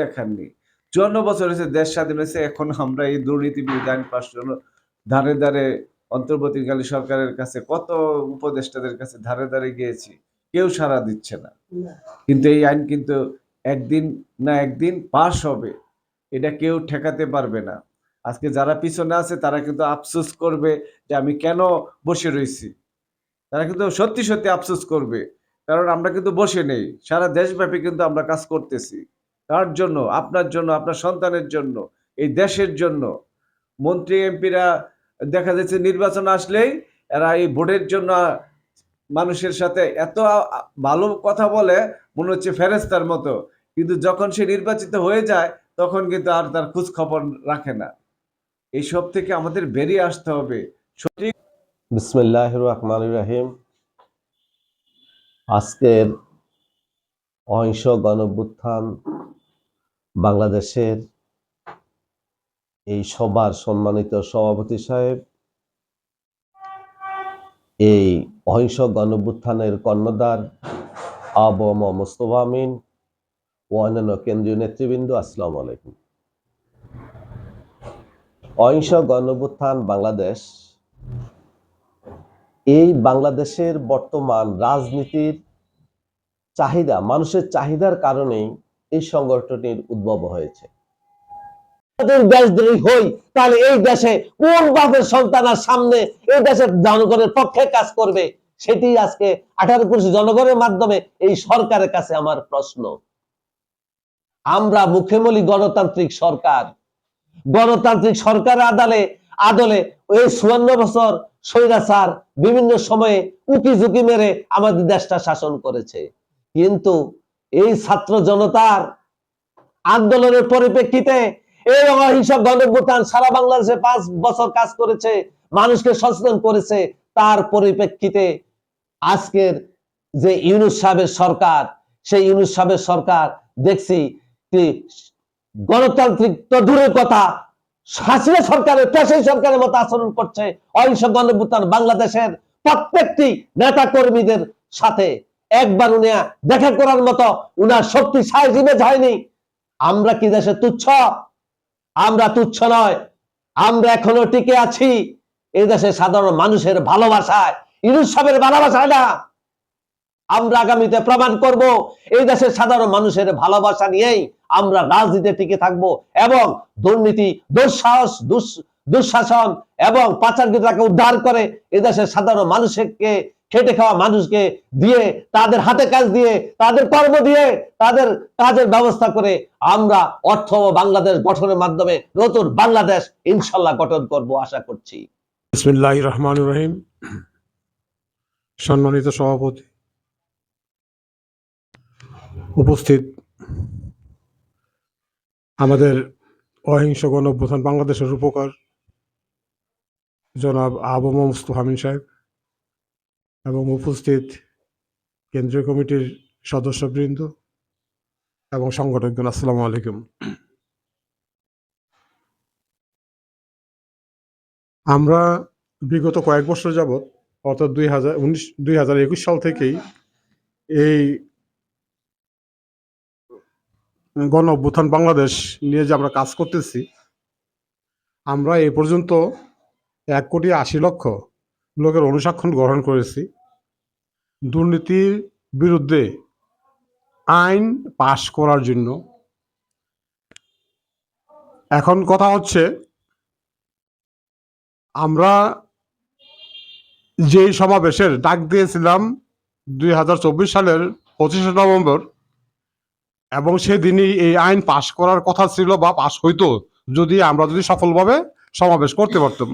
দেখাননি। চুয়ান্ন বছর হয়েছে দেশ স্বাধীন হয়েছে এখন আমরা এই দুর্নীতি বিরোধী আইন পাশ জন্য ধারে ধারে অন্তর্বর্তীকালীন সরকারের কাছে কত উপদেষ্টাদের কাছে ধারে ধারে গিয়েছি কেউ সাড়া দিচ্ছে না। কিন্তু এই আইন কিন্তু একদিন না একদিন পাশ হবে এটা কেউ ঠেকাতে পারবে না। আজকে যারা পিছনে আছে তারা কিন্তু আফসোস করবে যে আমি কেন বসে রয়েছি। তারা কিন্তু সত্যি সত্যি আফসোস করবে কারণ আমরা কিন্তু বসে নেই সারা দেশব্যাপী কিন্তু আমরা কাজ করতেছি। কার জন্য? আপনার জন্য, আপনার সন্তানের জন্য, এই দেশের জন্য। মন্ত্রী, এমপিরা দেখা যাচ্ছে নির্বাচন আসলেই এরা এই ভোটের জন্য মানুষের সাথে এত ভালো কথা বলে, মনে হচ্ছে ফেরেস্তার মতো। কিন্তু যখন সে নির্বাচিত হয়ে যায়, তখন কিন্তু আর তার খোঁজ খবর রাখে না। এইসব থেকে আমাদের বেরিয়ে আসতে হবে। সঠিক বিসমিল্লাহ রহমান রাহিম। আজকের অহিংস গণভ্যুত্থান বাংলাদেশের এই সবার সম্মানিত সভাপতি সাহেব, এই অহিংস গণভ্যুত্থানের কর্ণধার আবম মোস্তফা আমিন ও অন্যান্য কেন্দ্রীয় নেতৃবৃন্দ, আসসালামু আলাইকুম। অহিংস গণভ্যুত্থান বাংলাদেশ এই বাংলাদেশের বর্তমান রাজনীতির চাহিদা, মানুষের চাহিদার কারণেই এই সংগঠনটির উদ্ভব হয়েছে। হই, তাহলে এই দেশে কোন বাপের সন্তান আর সামনে এই দেশের জনগণের পক্ষে কাজ করবে? সেটি আজকে আঠারো জনগণের মাধ্যমে এই সরকারের কাছে আমার প্রশ্ন। আমরা মুখে বলি গণতান্ত্রিক সরকার। গণতান্ত্রিক সরকার আদালে, আদলে ওই চুয়ান্ন বছর স্বৈরাচার বিভিন্ন সময়ে উকি ঝুঁকি মেরে আমাদের দেশটা শাসন করেছে। কিন্তু এই ছাত্র জনতার আন্দোলনের পরিপ্রেক্ষিতে এই অহিংস গণভ্যুত্থান সারা বাংলাদেশে পাঁচ বছর কাজ করেছে, মানুষকে সচেতন করেছে। তার পরিপ্রেক্ষিতে আজকের যে ইউনুস সাহেবের সরকার, সেই ইউনুস সাহেবের সরকার দেখছি গণতান্ত্রিক তো দূরের কথা, হাসিনা সরকারের পেশাই সরকারের মতো আচরণ করছে অহিংস গণভ্যুত্থান বাংলাদেশের প্রত্যেকটি নেতা কর্মীদের সাথে। একবার উনি দেখা করার মতো উনার শক্তি সাইজ ইমেজ হয়নি। আমরা কি দেশে তুচ্ছ? আমরা তুচ্ছ নয়। আমরা এখনও টিকে আছি। এই দেশে সাধারণ মানুষের ভালোবাসায় ইনুস সাহেবের ভালোবাসায় না। আমরা আগামীতে প্রমাণ করব, এই দেশের সাধারণ মানুষের ভালোবাসা নিয়েই আমরা রাজনীতিতে টিকে থাকব এবং দুর্নীতি, দুঃসাহস দুঃশাসন এবং পাচারকৃতকে উদ্ধার করে এদেশের সাধারণ মানুষকে খেটে খাওয়া মানুষকে দিয়ে, তাদের হাতে কাজ দিয়ে, তাদের কর্ম দিয়ে, তাদের কাজের ব্যবস্থা করে আমরা অর্থ ও বাংলাদেশ গঠনের মাধ্যমে নতুন বাংলাদেশ ইনশাল্লাহ গঠন করব আশা করছি। রহমান রহিম। সম্মানিত সভাপতি, উপস্থিত আমাদের অহিংস গণঅভ্যুত্থান বাংলাদেশের রূপকার জনাব আবম মুস্তফা হামিন সাহেব। এবং উপস্থিত কেন্দ্রীয় কমিটির সদস্যবৃন্দ এবং সংগঠকগণ, আসসালামু আলাইকুম। আমরা বিগত কয়েক বছর যাবৎ, অর্থাৎ দুই হাজার উনিশ, দুই হাজার একুশ সাল থেকেই এই গণ অভ্যুত্থান বাংলাদেশ নিয়ে যে আমরা কাজ করতেছি, আমরা এ পর্যন্ত এক কোটি আশি লক্ষ লোকের অনুসাক্ষণ গ্রহণ করেছি। দুর্নীতির বিরুদ্ধে আইন পাশ করার জন্য। এখন কথা হচ্ছে, আমরা যেই সমাবেশের ডাক দিয়েছিলাম দুই হাজার চব্বিশ সালের পঁচিশে নভেম্বর, এবং সেদিনই এই আইন পাশ করার কথা ছিল বা পাশ হইতো যদি আমরা যদি সফলভাবে সমাবেশ করতে পারতাম।